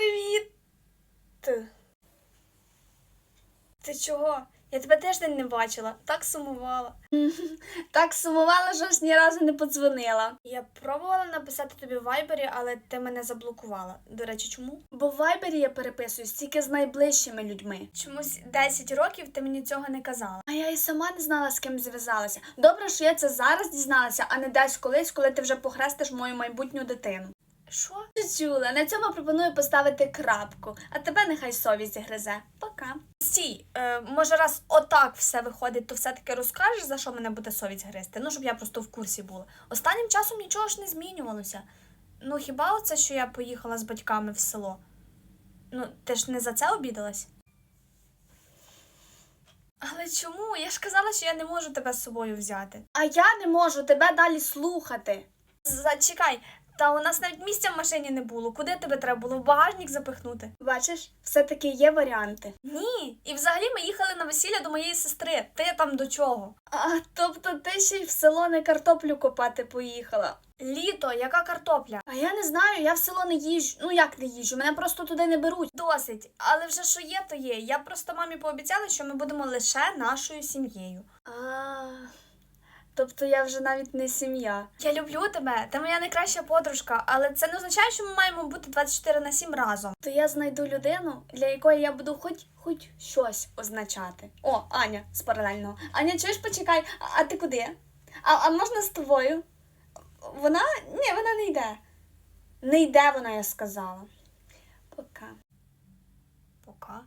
Привіт! Ти чого? Я тебе тиждень не бачила, так сумувала. Так сумувала, що ж ні разу не подзвонила. Я пробувала написати тобі в вайбері, але ти мене заблокувала. До речі, чому? Бо в Вайбері я переписуюсь тільки з найближчими людьми. Чомусь 10 років ти мені цього не казала. А я і сама не знала, з ким зв'язалася. Добре, що я це зараз дізналася, а не десь колись, коли ти вже похрестиш мою майбутню дитину. Що? Чула, на цьому пропоную поставити крапку, а тебе нехай совість гризе. Пока. Стій, е, може, раз отак все виходить, то все-таки розкажеш, за що мене буде совість гризти? Ну, щоб я просто в курсі була. Останнім часом нічого ж не змінювалося. Ну, хіба оце, що я поїхала з батьками в село? Ну, ти ж не за це обідалась? Але чому? Я ж казала, що я не можу тебе з собою взяти. А я не можу тебе далі слухати. Зачекай, та у нас навіть місця в машині не було. Куди тебе треба було в багажник запихнути? Бачиш, все-таки є варіанти. Ні. І взагалі ми їхали на весілля до моєї сестри. Ти там до чого? А тобто ти ще й в село не картоплю копати поїхала. Літо, яка картопля? А я не знаю, я в село не їжджу. Ну як не їжджу, мене просто туди не беруть. Досить, але вже що є, то є. Я просто мамі пообіцяла, що ми будемо лише нашою сім'єю. А, тобто я вже навіть не сім'я. Я люблю тебе, ти моя найкраща подружка, але це не означає, що ми маємо бути 24 на 7 разом. То я знайду людину, для якої я буду хоч хоч щось означати. О, Аня з паралельного. Аня, чуєш, почекай, а, а ти куди? А, а можна з тобою? Вона? Ні, вона не йде. Не йде вона, я сказала. Пока.